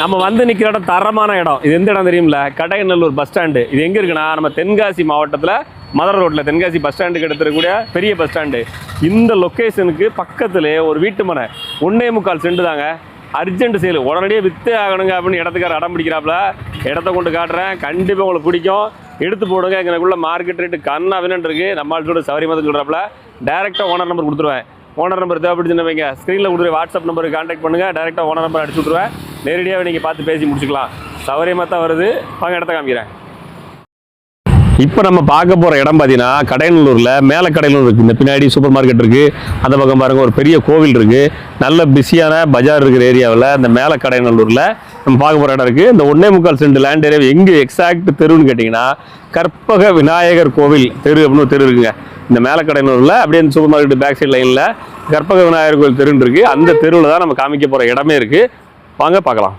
நம்ம வந்து நிற்கிற இடம் தரமான இடம். இது எந்த இடம் தெரியும்ல? கடையநல்லூர் பஸ் ஸ்டாண்டு இது எங்கே இருக்குன்னா நம்ம தென்காசி மாவட்டத்தில் மதுரை ரோட்டில் தென்காசி பஸ் ஸ்டாண்டுக்கு எடுத்துருக்கக்கூடிய பெரிய பஸ் ஸ்டாண்டு இந்த லொக்கேஷனுக்கு பக்கத்தில் ஒரு வீட்டு மனை. ஒன்னே முக்கால் செண்டு தாங்க. அர்ஜென்ட் சேல் உடனடியே வித்தே ஆகணுங்க அப்படின்னு இடத்துக்கார அடம் பிடிக்கிறாப்புல. இடத்த கொண்டு காட்டுறேன். கண்டிப்பாக உங்களுக்கு பிடிக்கும். எடுத்து போடுங்க. எங்களுக்குள்ள மார்க்கெட் ரேட்டு கண்ணா வினன் இருக்குது நம்ம சவரி மதம் சொல்கிறாப்புல டேரெக்டாக ஓனர் நம்பர் கொடுத்துருவேன். ஓனர் நம்பர் தேவைப்படுச்சுன்னு வைங்க. ஸ்க்ரீனில் கொடுத்துரு வாட்ஸ்அப் நம்பருக்கு கான்டாக்ட் பண்ணுங்கள் டேரெக்டாக ஓனர் நம்பர் அடிச்சு விட்ருவேன் நேரடியாகவே நீங்கள் பார்த்து பேசி முடிச்சுக்கலாம். சௌகரியமாக தான் வருது. வாங்க இடத்த காமிக்கிறேன். இப்போ நம்ம பார்க்க போகிற இடம் பார்த்தீங்கன்னா கடையநல்லூரில் மேலே கடையனூர் இருக்குது இந்த பின்னாடி சூப்பர் மார்க்கெட் இருக்குது அந்த பக்கம் பாருங்கள் ஒரு பெரிய கோவில் இருக்குது நல்ல பிஸியான பஜார் இருக்கிற ஏரியாவில் இந்த மேலே கடையநல்லூரில் நம்ம பார்க்க போகிற இடம் இருக்குது இந்த ஒன்னே முக்கால் சென்ட் லேண்ட் ஏரியா எங்கே எக்ஸாக்ட் தெருன்னு கேட்டிங்கன்னா கற்பக விநாயகர் கோவில் தெரு அப்படின்னு ஒரு தெரு இருக்குங்க. இந்த மேலே கடையனூரில் அப்படியே இந்த சூப்பர் மார்க்கெட் பேக் சைட் லைனில் கற்பக விநாயகர் கோவில் தெருன்னு இருக்குது அந்த தெருவில் தான் நம்ம காமிக்க போகிற இடமே இருக்குது வாங்க பார்க்கலாம்.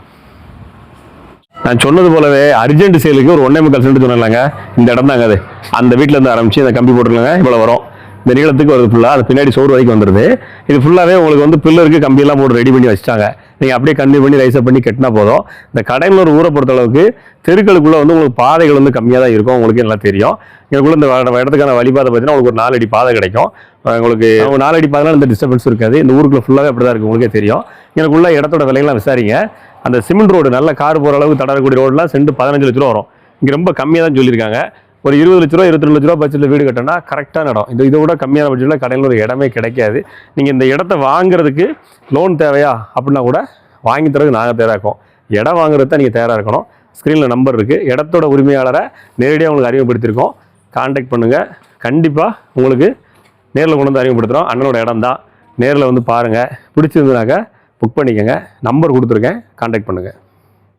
நான் சொன்னது போலவே அர்ஜென்ட் சேலுக்கு ஒரு ஒன்னே முக்கால் சென்ட் சொன்னாங்க இந்த இடம் தாங்க அது. அந்த வீட்டில் இருந்து ஆரம்பிச்சு இந்த கம்பி போட்டுருங்க இவ்வளோ வரும். இந்த நீளத்துக்கு வருது ஃபுல்லாக அது பின்னாடி சோறு வரைக்கும் வந்துடுது இது ஃபுல்லாகவே உங்களுக்கு வந்து பில்லருக்கு கம்பியெல்லாம் போட்டு ரெடி பண்ணி வச்சிட்டாங்க. நீங்கள் அப்படியே கன்டினியூ பண்ணி ரைஸப் பண்ணி கட்டினா போதும். இந்த கடையில் ஊரை பொறுத்த அளவுக்கு தெருக்களுக்குள்ளே வந்து உங்களுக்கு பாதைகள் வந்து கம்மியாக தான் இருக்கும். உங்களுக்கு நல்லா தெரியும். எங்களுக்குள்ள இந்த வ- இடத்துக்கான வழிபாதை பார்த்தீங்கன்னா உங்களுக்கு ஒரு நாலடி பாதை கிடைக்கும். உங்களுக்கு நாலடி பாதைனால இந்த டிஸ்டர்பன்ஸ் இருக்காது. இந்த ஊருக்குள்ள ஃபுல்லாகவே அப்படி தான் இருக்குது உங்களுக்கே தெரியும். எனக்குள்ள இடத்தோட விலையெல்லாம் விசாரிங்க. அந்த சிமெண்ட் ரோடு நல்ல கார் போகிற அளவுக்கு தடரக்கூடிய ரோடெலாம் செண்டு பதினஞ்சு லட்ச ரூபா வரும். இங்கே ரொம்ப கம்மியாக தான் சொல்லியிருக்காங்க. ஒரு இருபது லட்ச ரூபா இருபத்தி லட்ச ரூபா பட்ஜெட்டில் வீடு கட்டினா கரெக்டான இடம். இந்த இதை விட கம்மியான பட்ஜெட்டில் கடையில் ஒரு இடமே கிடைக்காது. நீங்கள் இந்த இடத்த வாங்குறதுக்கு லோன் தேவையா? அப்படின்னா கூட வாங்கி தரதுக்கு நாங்கள் தயாராக இருக்கோம். இடம் வாங்குறது தான் நீங்கள் தயாராக இருக்கணும். ஸ்க்ரீனில் நம்பர் இருக்குது இடத்தோட உரிமையாளரை நேரடியாக உங்களுக்கு அறிமுகப்படுத்தியிருக்கோம். காண்டாக்ட் பண்ணுங்கள் கண்டிப்பாக உங்களுக்கு நேரில் கொண்டு வந்து அறிமுகப்படுத்துகிறோம் அண்ணனோட இடம் தான் நேரில் வந்து பாருங்கள் பிடிச்சிருந்ததுனாக்கா புக் பண்ணிக்கோங்க. நம்பர் கொடுத்துருக்கேன். காண்டாக்ட் பண்ணுங்கள்